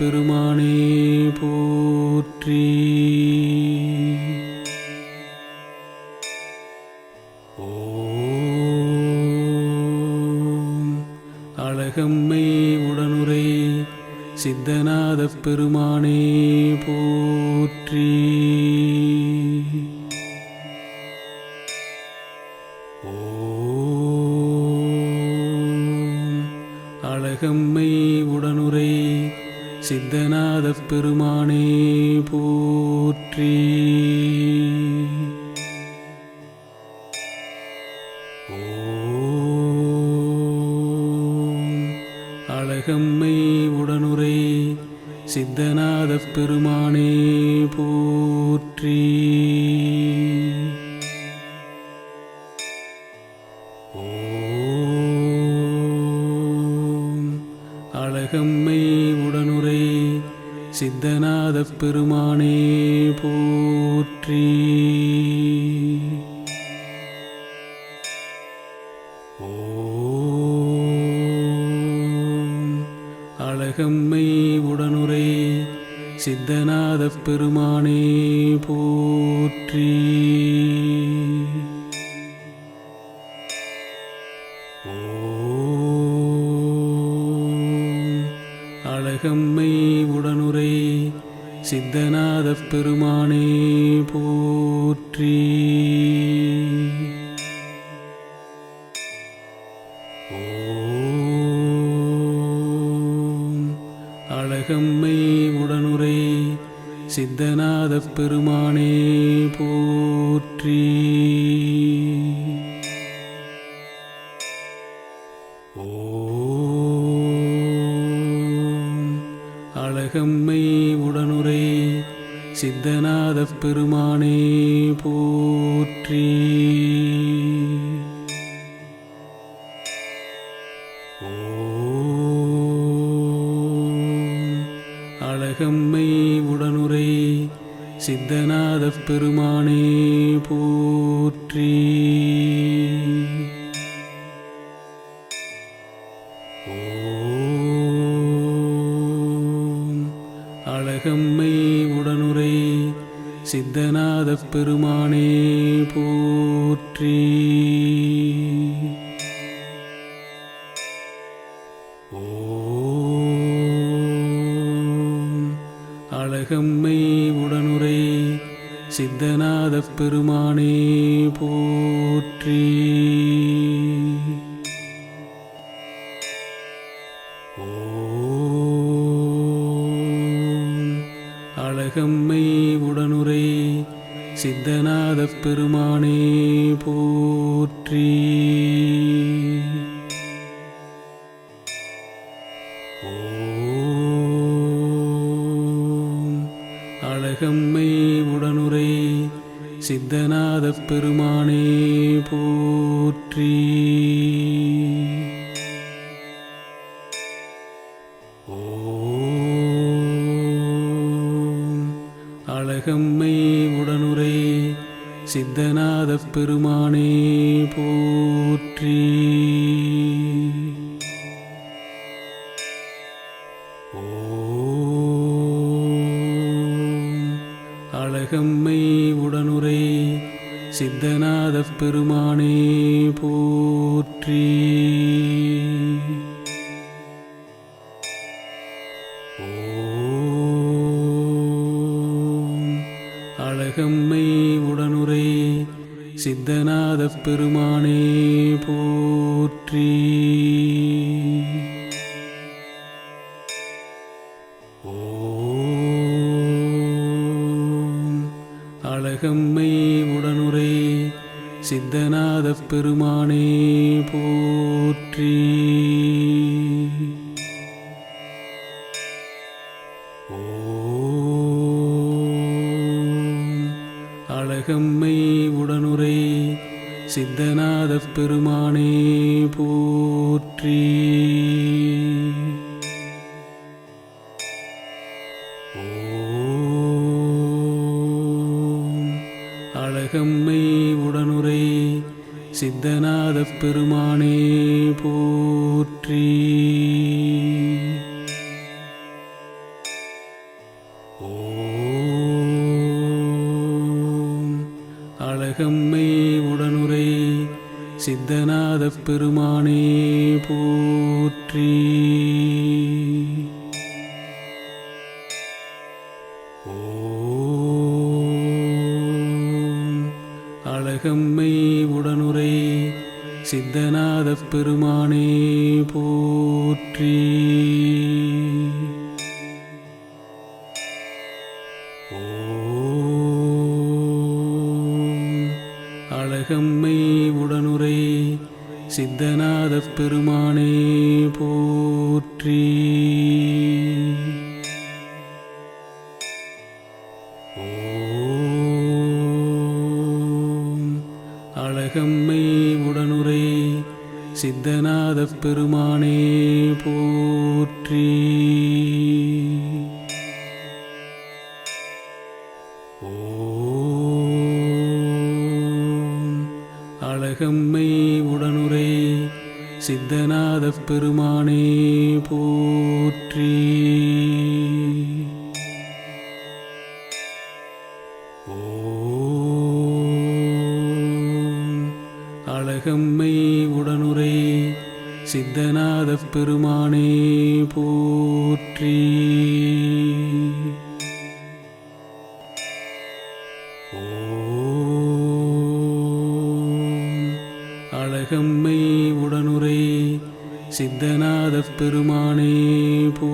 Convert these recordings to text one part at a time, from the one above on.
பெருமானே போற்றி அழகம்மை உடனுரை சித்தநாதப் பெருமானே போற்றி அழகம்மை உடனுரை சித்தநாதப் பெருமான் பெருமானே போற்றி. அழகம்மை உடனுரை சித்தநாதப் பெருமானே போற்றி. பெருமானே போற்றி. அழகம்மை உடனுரை சித்தநாத பெருமானே. சித்தநாத பெருமானே போற்றி அழகம்மை உடனுரை சித்தநாத பெருமானே போற்றி. உலகம்மை உடனுரை சித்தநாத பெருமானே அழகம்மை உடனுரை சித்தநாத பெருமானே போற்றி அழகம்மை உடனுரை சித்தநாத பெருமானே அழகம்மை உடனுரை சித்தநாத பெருமானே போற்றி அழகம்மை உடனுரை சித்தநாத பெருமானே போற்றி. பெருமானே போற்றி. அழகம்மை உடனுரை சித்தநாத பெருமானே. சித்தநாத பெருமானே போற்றி அழகம்மை உடனுரை சித்தநாத பெருமானே போ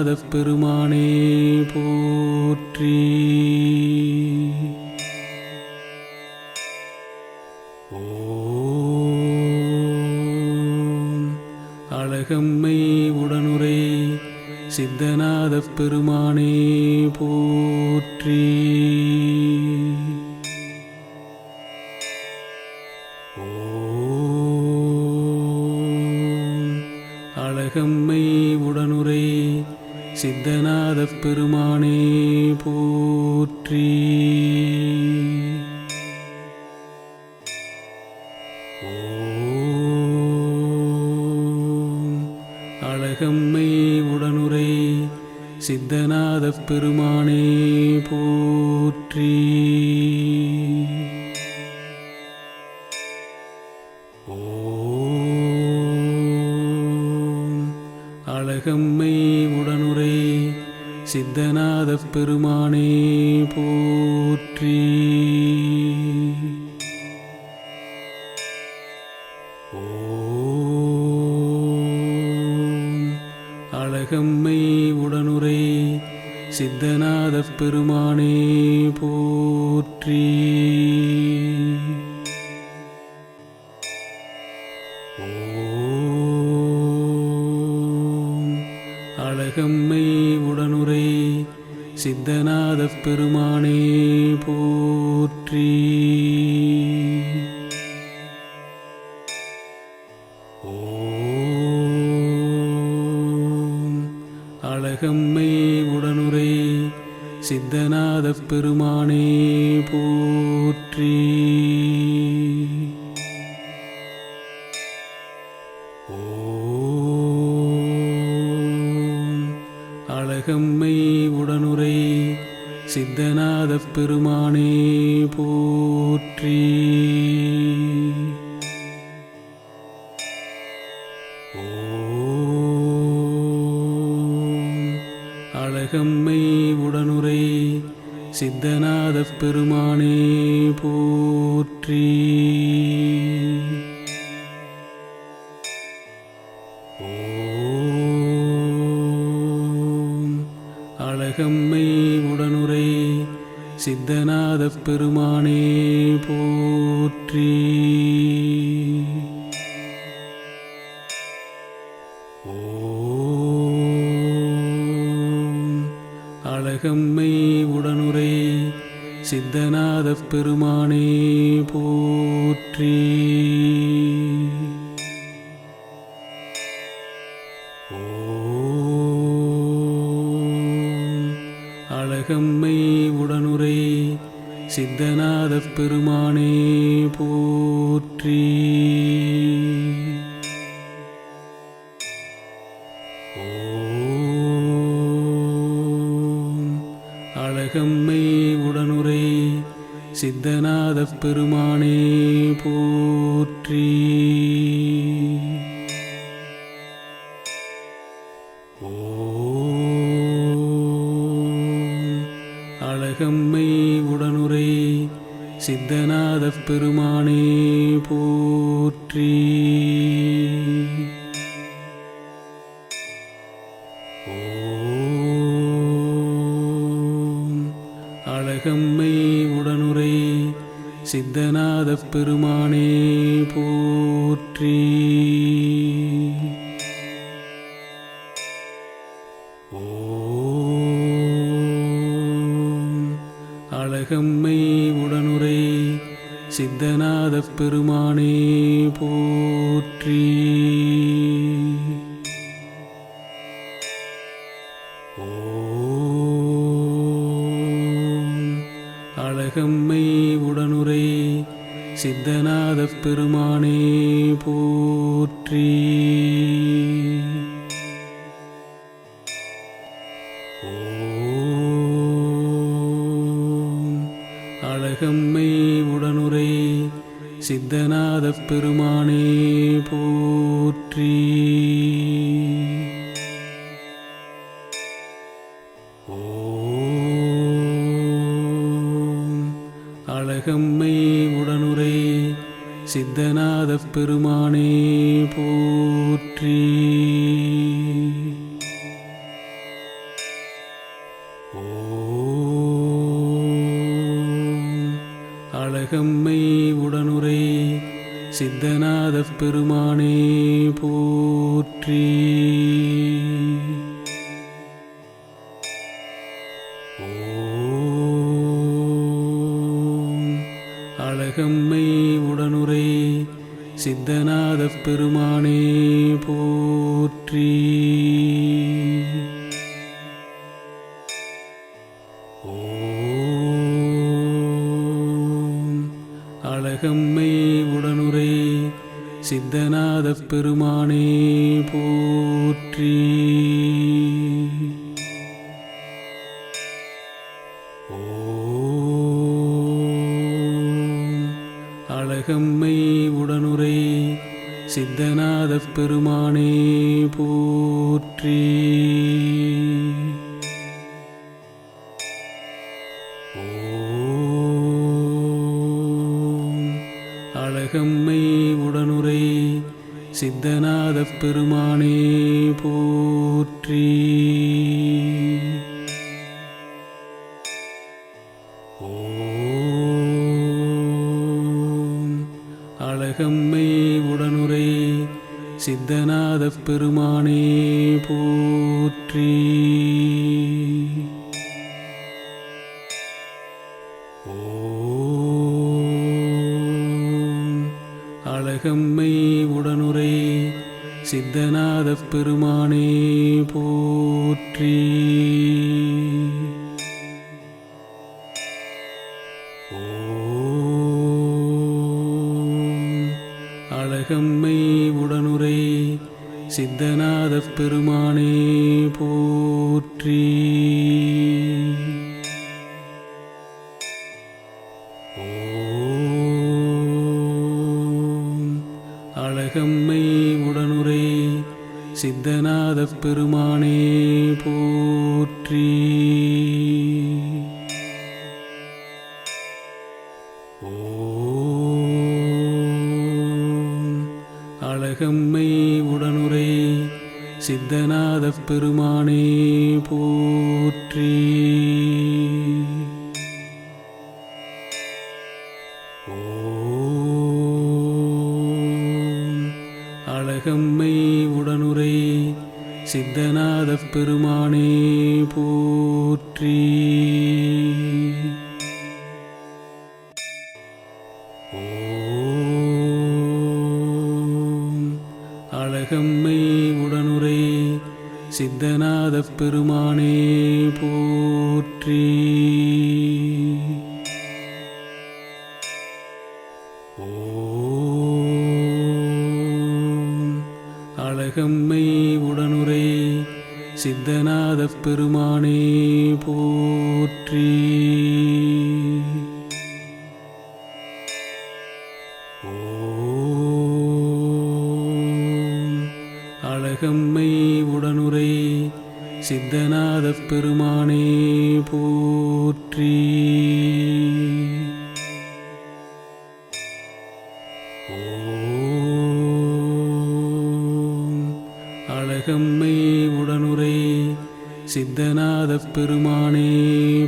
நாதப் பெருமானே போற்றி. அழகம்மை உடனுரை சித்தநாதப் பெருமானே போற்றி. ஓம். அழகம்மை சித்தநாத பெருமானே போற்றி. உலகம்மை உடனுரை சித்தநாதப் பெருமானே போற்றி. சித்தநாத பெருமானே போற்றி. அழகம்மை உடனுரை சித்தநாத பெருமானே போற்றி. சித்தநாதப் பெருமானே போற்றி. அழகம்மை உடனுரை சித்தநாதப் பெருமானே போற்றி. ஓம். அழகம்மை சித்தநாத பெருமானே போற்றி அழகம்மை உடனுரை சித்தநாத பெருமானே சித்தநாதப் பெருமானே போற்றி. அழகம்மை உடனுரை சித்தநாதப் பெருமானே போ அழகம்மை உடனுரை சித்தநாத பெருமானே போற்றி. ஓம் அழகம்மை உடனுரை சித்தநாத பெருமா சித்தநாதப் பெருமானே போற்றி. அழகம்மை உடனுரை சித்தநாதப் பெருமானே போற்றி. ஓம் அழகம்மை சித்தநாதப் பெருமானே போற்றி. அழகம்மை உடனுரை சித்தநாதப் பெருமானே போற்றி. ஓம். அழகம்மை சித்தநாத பெருமானே போற்றி அழகம்மை உடனுரை சித்தநாத பெருமானே பெருமானே போற்றி. அழகம்மை உடனுரை சித்தநாத பெருமானே போற்றி. சித்தநாதப் சித்தநாத பெருமானே போற்றி.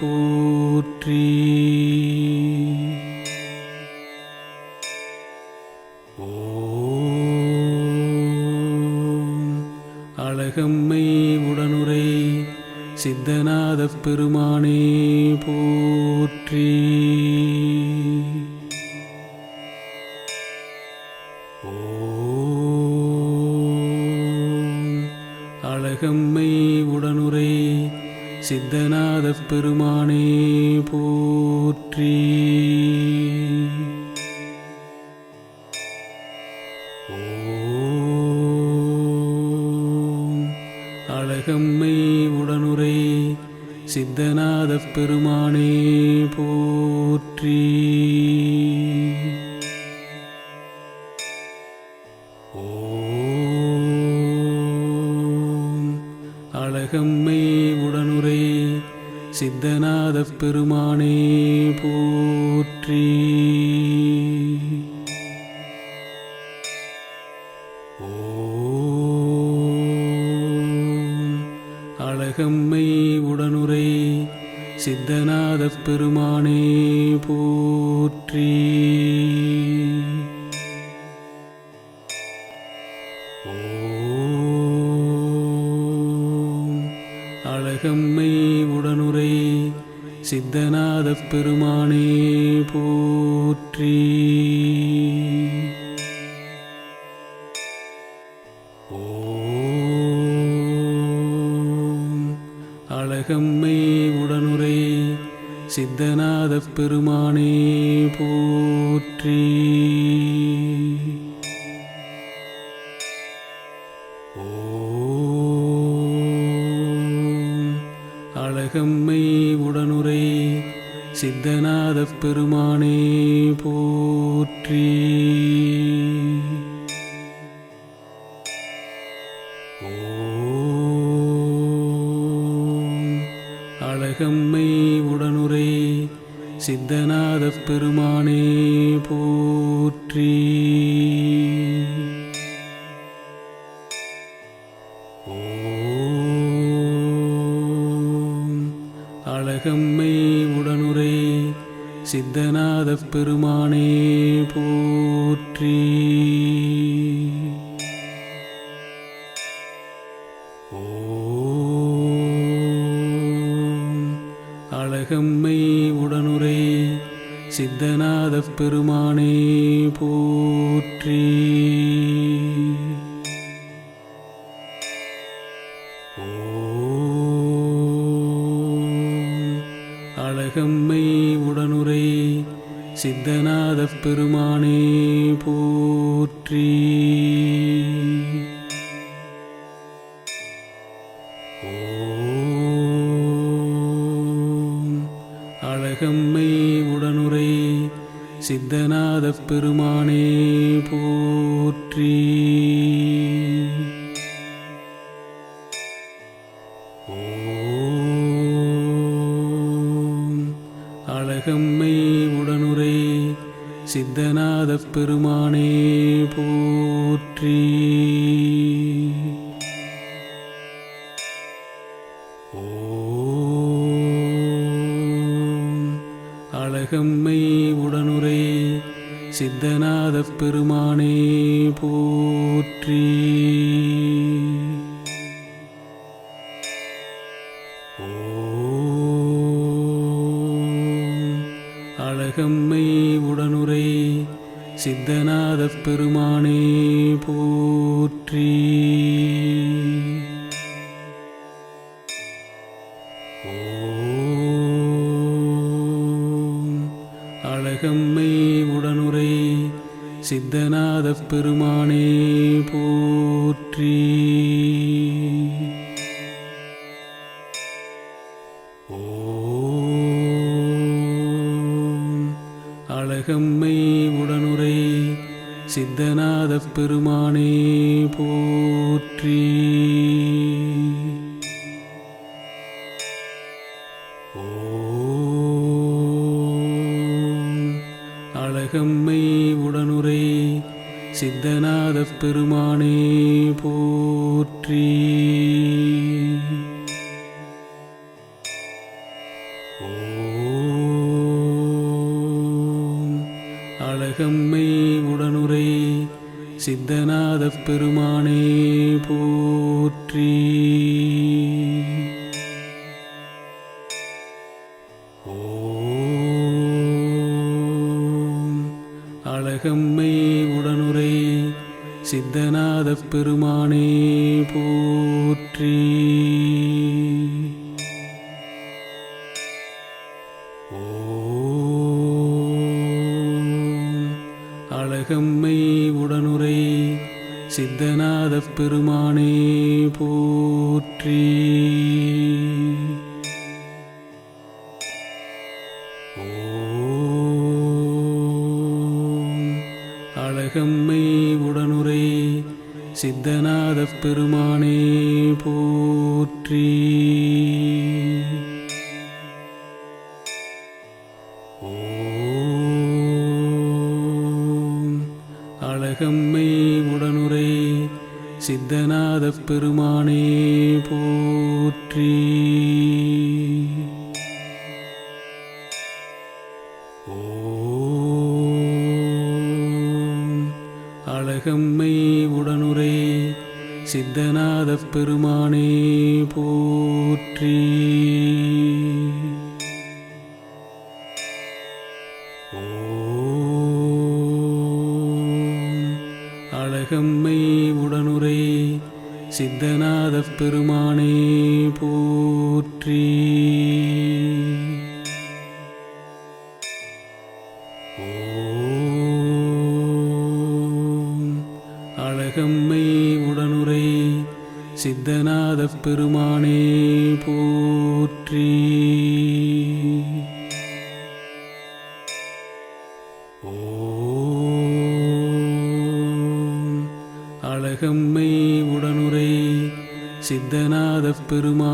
போற்றி. அழகம்மை உடனுரை சித்தநாத பெருமானே போற்றி. ஓம் பெருமானே போற்றி. அழகம்மை உடனுரை சித்தநாத பெருமானே போற்றி. ஓ அழகம்மை சித்தநாத பெருமானே போற்றி அழகம்மை உடனுரை சித்தநாத பெருமானே பெருமானே போற்றி. அழகம்மை உடனுரை சித்தநாத பெருமானே போற்றி. சித்தநாத பெருமா சித்தநாத பெருமானே போற்றி. ஓம் அழகம்மை உடனுரை சித்தநாத பெருமானே அழகம்மை உடனுரை சித்தநாத பெருமானே போற்றி. ஓம். பெருமானே போற்றி. அழகம்மை உடனுரை சித்தநாத பெருமானே போ பெருமானே போற்றி. ஓம். அழகம்மை உடனுரை சித்தநாத பெருமானே போற்றி. அழகம்மை உடனுரை சித்தநாத பெருமானே போற்றி. ஓம் அழகம்மை உடனுரை சித்தநாத பெருமானே சித்தநாத பெருமானே போற்றி அழகம்மை உடனுரை சித்தநாத பெருமானே போற்றி. சித்தநாதப் பெருமானே அழகம்மை உடனுரை சித்தநாத பெருமானே போற்றி. ஓம் அழகம்மை உடனுரை சித்தநாத பெருமானே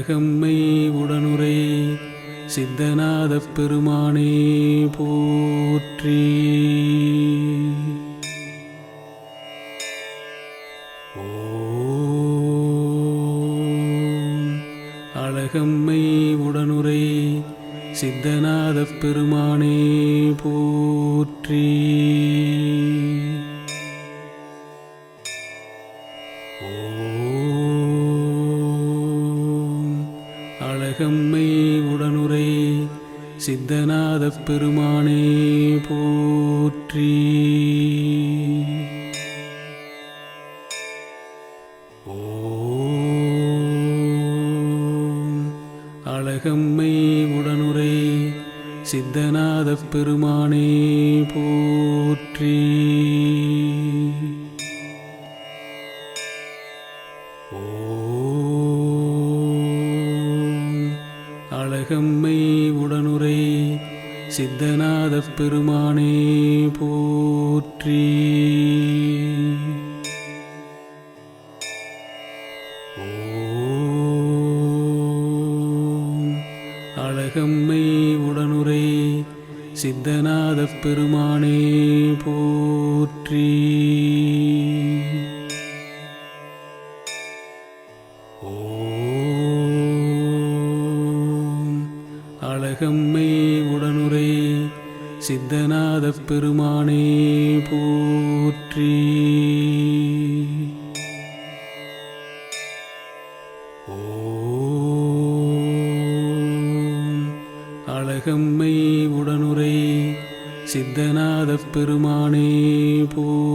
அழகம்மை உடனுரை சித்தநாத பெருமானே போற்றி. ஓம் அழகம்மை உடனுரை சித்தநாத பெருமா பெருமானே போற்றி. அழகம்மை உடனுரை சித்தநாதப் பெருமானே போற்றி. பெருமானே போற்றி. அழகம்மை உடனுரை சித்தநாத பெருமான் பெருமானே போற்றி. அழகம்மை உடனுரை சித்தநாத பெருமானே போ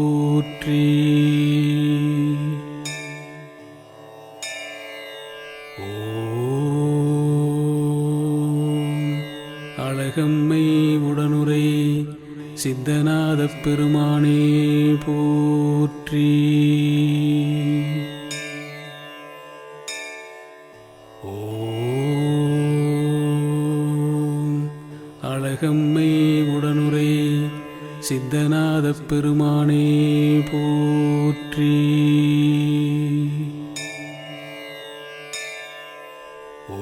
ஓம்.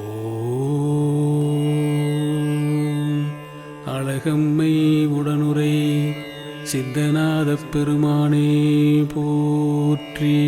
அழகம்மை உடனுரை சித்தநாதப் பெருமானே போற்றி.